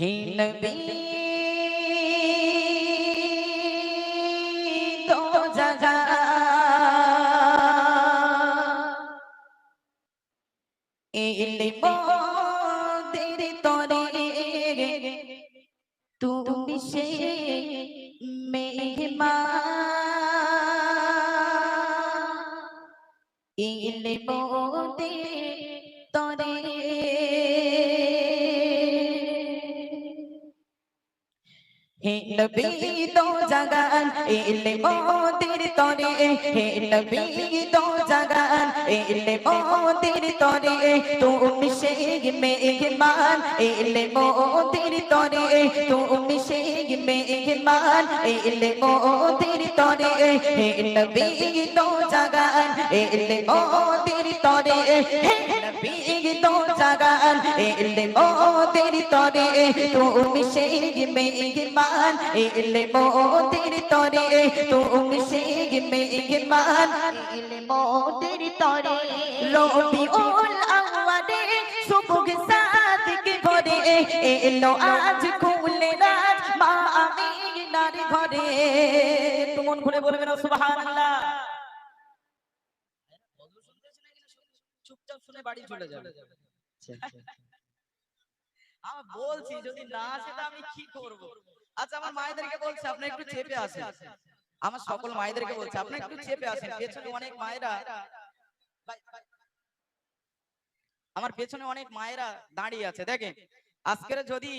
হে নবী দো জাগা ইলম দের তরে তুমি সে মেহমান ইলম দের নবী দো জাগান এলে মোদের তরে হে নবী দো জাগান এলে মোদের তরে তুমি সেই মেহমান এলে মোদের তরে তুমি সেই মেহমান এলে মোদের তরে হে নবী দো জাগান এলে মোদের তরে হে দো জাগান, এলে মোদের তরে তুমি সেই মেহমান এলে মোদের তরে তুমি সেই মেহমান এলে মোদের তরে। রবিউল আউয়ালে সুবহ সাদিক ভরে এলো আজ খুলে রাত মা আমিনার ঘরে একটু মন খুলে বলবেন না সুবহানাল্লাহ চুপচাপ শুনে বাড়ি চলে যাবে। আমি বলছি যদি না আসে তো আমি কি করব? আচ্ছা আমার মায়েদেরকে বলছি আপনি একটু চেপে আসেন। আমার সকল মায়েদেরকে বলছি আপনি একটু চেপে আসেন। পেছনে অনেক মায়েরা। আমার পেছনে অনেক মায়েরা দাঁড়িয়ে আছে। দেখেন আজকের যদি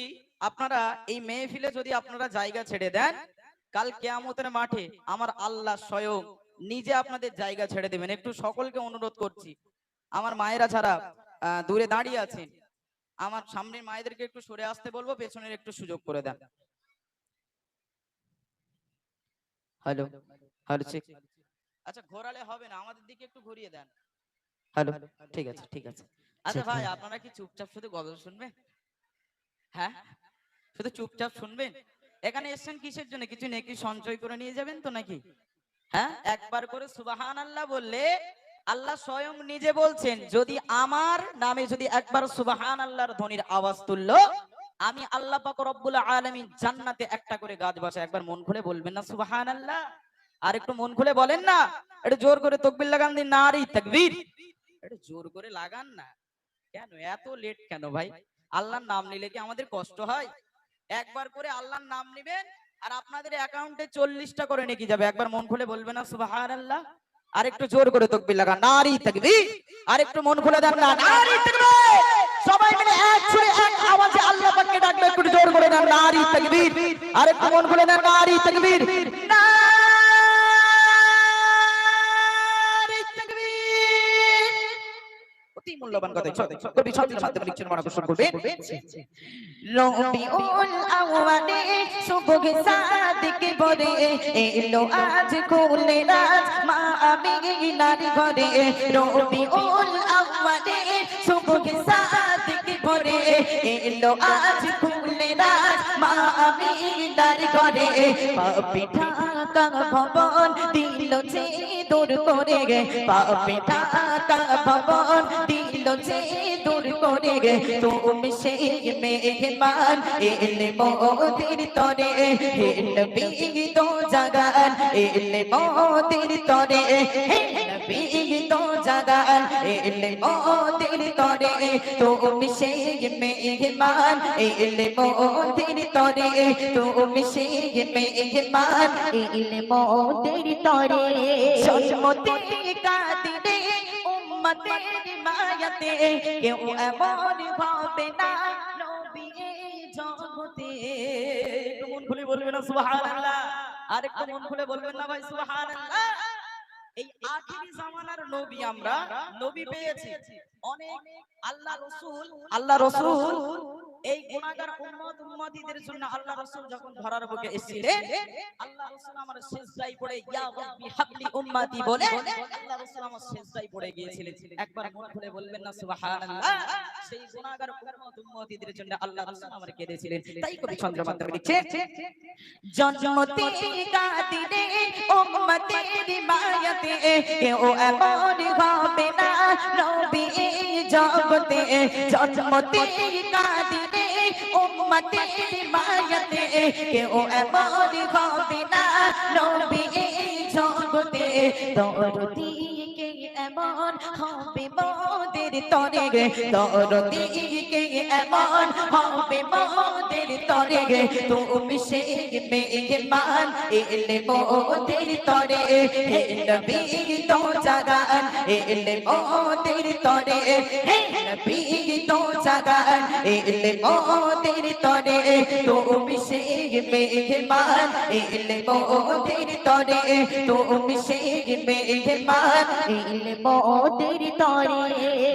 আপনারা এই মেহফিলে যদি আপনারা জায়গা ছেড়ে দেন কাল কেয়ামতের মাঠে আমার আল্লাহ স্বয়ং নিজে আপনাদের জায়গা ছেড়ে দেবেন। একটু সকলকে অনুরোধ করছি আমার মায়েরা ছাড়া দূরে দাঁড়িয়ে আছেন আমার সামনের মায়েদেরকে একটু সরে আসতে বলব পেছনের একটু সুযোগ করে দেন। হ্যালো হ্যালো আচ্ছা ঘোরালে হবে না আমাদের দিকে একটু ঘুরিয়ে দেন। হ্যালো ঠিক আছে ঠিক আছে। আচ্ছা ভাই আপনারা কি চুপচাপ শুধু গজল শুনবেন? হ্যাঁ? শুধু চুপচাপ শুনবেন? এখানে এসেছেন কিসের জন্য? কিছু নেকি সঞ্চয় করে নিয়ে যাবেন তো নাকি? হ্যাঁ? একবার করে সুবাহান আল্লাহ বললে আল্লাহ স্বয়ং নিজে বলছেন, যদি আমার নামে যদি একবার সুবাহান আল্লাহর ধ্বনির আওয়াজ তুললো, আমি আল্লাহ পাক রব্বুল আলামিন জান্নাতে একটা করে গাছ বসাই একবার মন খুলে বলবেন না সুবাহান আল্লাহ আর একটু মন খুলে বলেন না, একটু জোর করে তকবির লাগান দিন, নারী, তাকবীর। একটু জোর করে লাগান না। কেন, এত লেট কেন ভাই? আল্লাহর নাম নিলে কি আমাদের কষ্ট হয়? একবার করে আল্লাহর নাম নিবেন, আর আপনাদের অ্যাকাউন্টে চল্লিশটা করে নাকি যাবে। একবার মন খুলে বলবেন না সুবাহান আল্লাহ আর একটু জোর করে তকবির লাগা নারী তকবি আর একটু মন খুলে দেন না, নারী তকবি সবাই মিলে এক সুরে এক আওয়াজে আল্লাহ পাককে ডাকলে একটু জোর করে দেন, নারী তাকবীর। আর একটু মন খুলে দেন, নারী তাকবীর নারী তাকবীর অতি মূল্যবান কথা কবি ছন্দের মাধ্যমে লিখছেন মনে আকর্ষণ করবে রবিউল আওয়ালে সুবহ সাদিক বরে এলো আজ কোলে রাত মা আমিনার ঘরে। রবিউল আওয়ালে সুবহ সাদিক বরে এলো আজ খুলে রাত মা আমিনার ঘরে। পাপি ঢাকা ভবন দিল যে দূর করে। গে পাপি ঢাকা ভবন দিল যে দূর করে। গে তুমি সেই মেহমান এলে মোদের তরে। হে নবী তো জাগান এলে মোদের তরে। হে নবী তো জাগান এলে মোদের তরে। তুমি সেই মেহমান এলে মোদের তরে, তুমি সেই মেহমান এলে মোদের তরে। সজমতে কাদিরে উম্মতের মায়াতে, কেউ এমন ভাবে না নবী জগতে। মন খুলে বলবেন না, সুবহানাল্লাহ। আর একটু মন খুলে বলবেন না ভাই, সুবহানাল্লাহ। এই আখিরি জামানার নবী আমরা, নবী পেয়েছি। অনেক আল্লাহ রাসূল আল্লাহ রাসূল এই গুনাহগার উম্মত উম্মতিদের জন্য আল্লাহ রাসূল যখন ধরার বুকে এসেছিলেন আল্লাহ রাসূল আমার সিজদায় পড়ে ইয়া রাব্বি হাবলি উম্মতি বলে আল্লাহ রাসূল আমার সিজদায় পড়ে গিয়েছিলেন। একবার মন খুলে বলবেন না সুবহানাল্লাহ। সেই গুনাহগার উম্মত উম্মতিদের জন্য আল্লাহ রাসূল আমার কেঁদেছিলেন। তাই কবি চন্দ্র মাধ্যমে লিখছে জন্মতে কাদিরে উম্মতের মায়াতে কেউ এমন হবে না নবী জগতে জন্মতে কাদিরে উম্মতের কেউ এমন হবে না নবী জগতে দরদি কে এমন হবে মোদের তরে গে, দরদি কে এমন হবে মোদের তরে গে। তুমি সে মেহমান এলে মোদের তরে। হে নবী, তো জাগান, এলে মোদের তরে। হে নবী, তো জাগান, এলে মোদের তরে। তুমি সে মেহমান এলে মোদের তরে। তুমি সে মেহমান এলে মোদের তরে।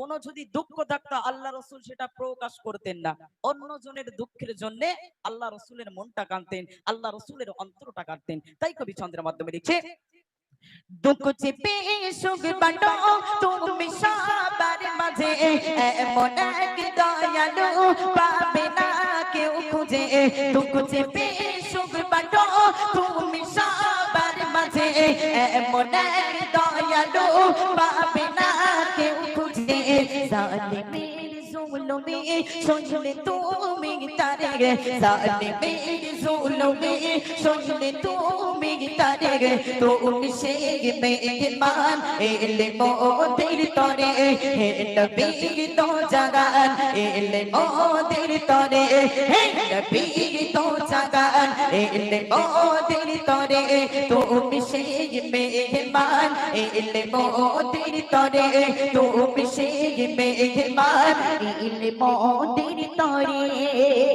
কোনো যদি দুঃখ থাকতো, আল্লাহ রসুল সেটা প্রকাশ করতেন না। অন্য জনের দুঃখের জন্য আল্লাহ রসুলের মনটা কাঁদতেন, আল্লাহ রসুলের অন্তরটা কাঁদতেন। তাই কবি চন্দ্রের মাধ্যমে লিখছে, দুঃখ চেপে সুখ বাটো তুমি সবার মাঝে এমন এক দয়ালু পাবে না কেউ খুঁজে। দুঃখ চেপে সুখ বাটো তুমি সবার মাঝে এমন এক দয়ালু পাবে না জুলুমে, শুনলে তুমি তারে গে জালিমের জুলুমে, শুনলে তুমি তারে তুমি সে মেহমান এলে মোদের তরে হে নবী তো জাগান, এলে মোদের তরে হে নবী তো জাগান, এলে মোদের তরে, তুমি সে মেহমান এলে মোদের তরে, তুমি সে মেহমান এলে মোদের তরে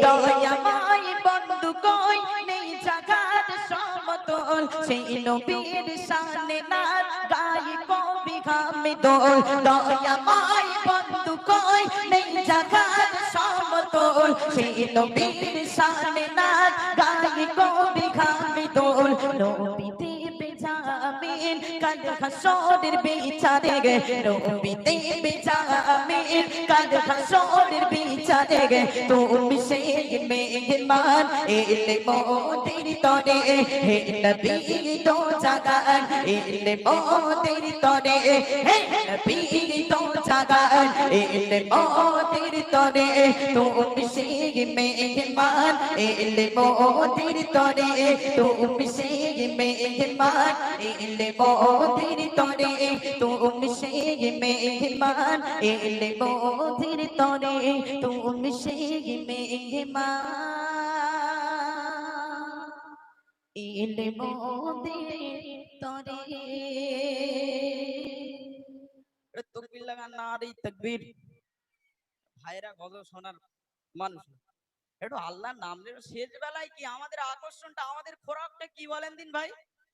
দয়াময় বন্ধু কই নেই জাগার সমতল। সেই নবীর শানে নাচ গাই কবি ঘামে দোল দয়াময় বন্ধু কই নেই জাগার সমতল। সেই নবীর শানে নাচ গাই কবি ঘামে দোল হাসরের বিচারে গে দেবে জামিন কাল হাসরের বিচারে গে তুমি সেই মেহমান এলে মোদের তরে, হে নবী তো জাগান, এলে মোদের তরে, হে নবী তো জাগান, এলে মোদের তরে তুমি সেই মেহমান এলে মোদের তরে তুমি সেই মেহমান এলে মোদের তরে তুমি সেই মেহমান এলে মোদের তরে তুমি সেই মেহমান এলে মোদের তরে। তকবীর লাগান না আর এই তাকবীর। ভাইরা গজল শোনার মানুষ। একটু আল্লাহর নাম শেষ বেলায় কি আমাদের আকর্ষণটা, আমাদের খোরাকটা কি বলেন দিন ভাই?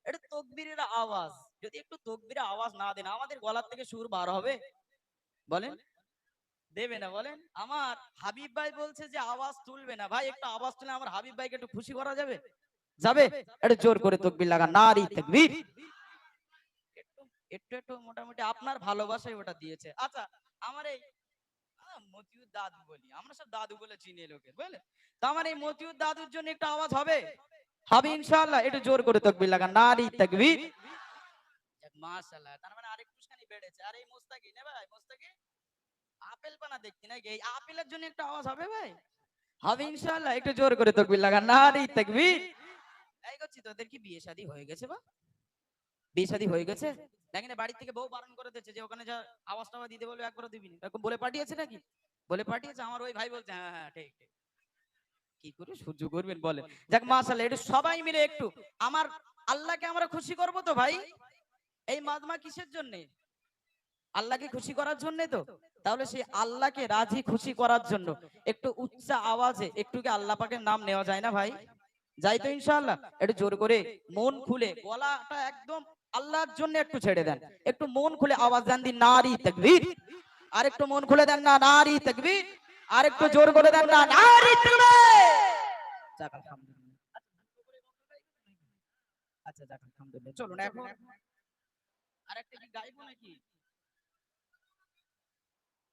এটা তকবীরের আওয়াজ। যদি একটু তকবীরের আওয়াজ না দেন, আমাদের গলার থেকে সুর বার হবে। বলেন। দেবে না, বলেন। আমার হাবিব ভাই বলছে যে আওয়াজ তুলবে না। ভাই, একটু আওয়াজ তুলে আমার হাবিব ভাইকে একটু খুশি করা যাবে? যাবে? একটু জোর করে তকবীর লাগা। নারী তাকবীর। একটু একটু মোটামুটি আপনার ভালোবাসায় ওটা দিয়েছে। আচ্ছা আমার এই মতিউর দাদু বলি। আমরা সব দাদু বলে চিনি লোকে বুঝলে? তো আমার এই মতিউর দাদুর জন্য একটু আওয়াজ হবে? হবে একটু জোর করে তকবীর লাগা নারী তাকবীর। মাশাআল্লাহ, তার মানে বেড়েছে। আর এই ভাই আপেল পানা দেখছি নাকি? এই আপেলের জন্য একটু আওয়াজ হবে ভাই? হবে ইনশাআল্লাহ, একটু জোর করে তকবীর লাগা নারী তাকবীর। এই করছি, তোদের কি বিয়ে শাদী হয়ে গেছে বা? বিয়ে হয়ে গেছে? দেখেন বাড়ি থেকে বউ বারণ করে দিয়েছে যে ওখানে যা আওয়াজ দিতে বলবে একবারও দিবি না এরকম বলে পাঠিয়েছে নাকি? বলে পাঠিয়েছে, আমার ওই ভাই বলছে হ্যাঁ হ্যাঁ ঠিক কি করে সহ্য করবেন বলেন? যাক, মাশাআল্লাহ, একটু সবাই মিলে একটু। আমার আল্লাহকে আমরা খুশি করব তো ভাই? এই মাজমা কিসের জন্য? আল্লাহকে খুশি করার জন্য তো? তাহলে সেই আল্লাহকে রাজি খুশি করার জন্য। একটু উচ্চ আওয়াজে, একটু কি আল্লাহ পাকের নাম নেওয়া যায় না ভাই? যাই তো ইনশাআল্লাহ। একটু জোর করে মন খুলে, গলাটা একদম আল্লাহর জন্য একটু ছেড়ে দেন। একটু মন খুলে আওয়াজ দেন দিন নারী তাকবীর। আর একটু মন খুলে দেন না, নারী তাকবীর। আর একটু জোর করে দেন না, নারী আচ্ছা এখন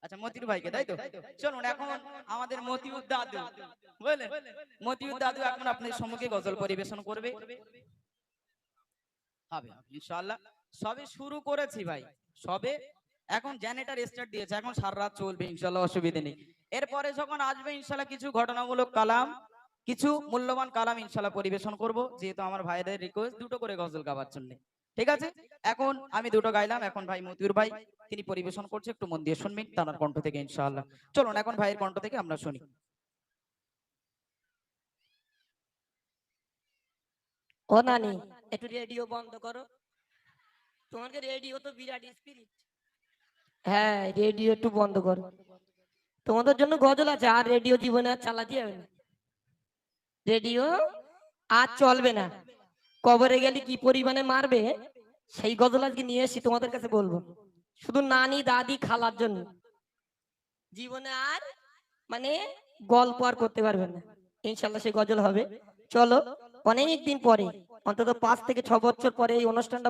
আচ্ছা মতিউর ভাইকে, তাই তো? চলুন, এখন আমাদের মতিউর দাদু। বুঝলেন মতিউর দাদু, এখন আপনার সম্মুখে গজল পরিবেশন করবে। হবে। ইনশাআল্লাহ। সবে শুরু করেছি ভাই। সবে এখন জেনারেটর স্টার্ট দিয়েছে। এখন সারা রাত চলবে, ইনশাআল্লাহ অসুবিধা নেই। এরপরে যখন আসবে, ইনশাআল্লাহ কিছু ঘটনামূলক কালাম, কিছু মূল্যবান কালাম ইনশাআল্লাহ পরিবেশন করব। যেহেতু আমার ভাইদের রিকোয়েস্ট দুটো করে গজল গাওয়ার জন্য। ঠিক আছে? এখন আমি দুটো গাইলাম। এখন ভাই মতিউর ভাই, তিনি পরিবেশন করছে। একটু মন দিয়ে শুনবেন তার কণ্ঠ থেকে ইনশাআল্লাহ। চলুন, এখন ভাইয়ের কণ্ঠ থেকে আমরা শুনি। ও নানি। একটু রেডিও বন্ধ করো। তোমাকে রেডিও তো বিরাট স্পিরিট হ্যাঁ রেডিও একটু বন্ধ করো। তোমাদের জন্য গজল আছে, আর রেডিও জীবনে আর চালাতে যাবে না। রেডিও আর চলবে না। কবরে গেলে কি পরিমাণে মারবে, সেই গজল আজকে নিয়ে এসেছি, তোমাদের কাছে বলব। শুধু নানি, দাদি, খালার জন্য। জীবনে আর মানে গল্প আর করতে পারবেন না। ইনশাল্লাহ সেই গজল হবে। চলো, অনেক দিন পরে। অন্তত পাঁচ থেকে ছ বছর পরে এই অনুষ্ঠানটা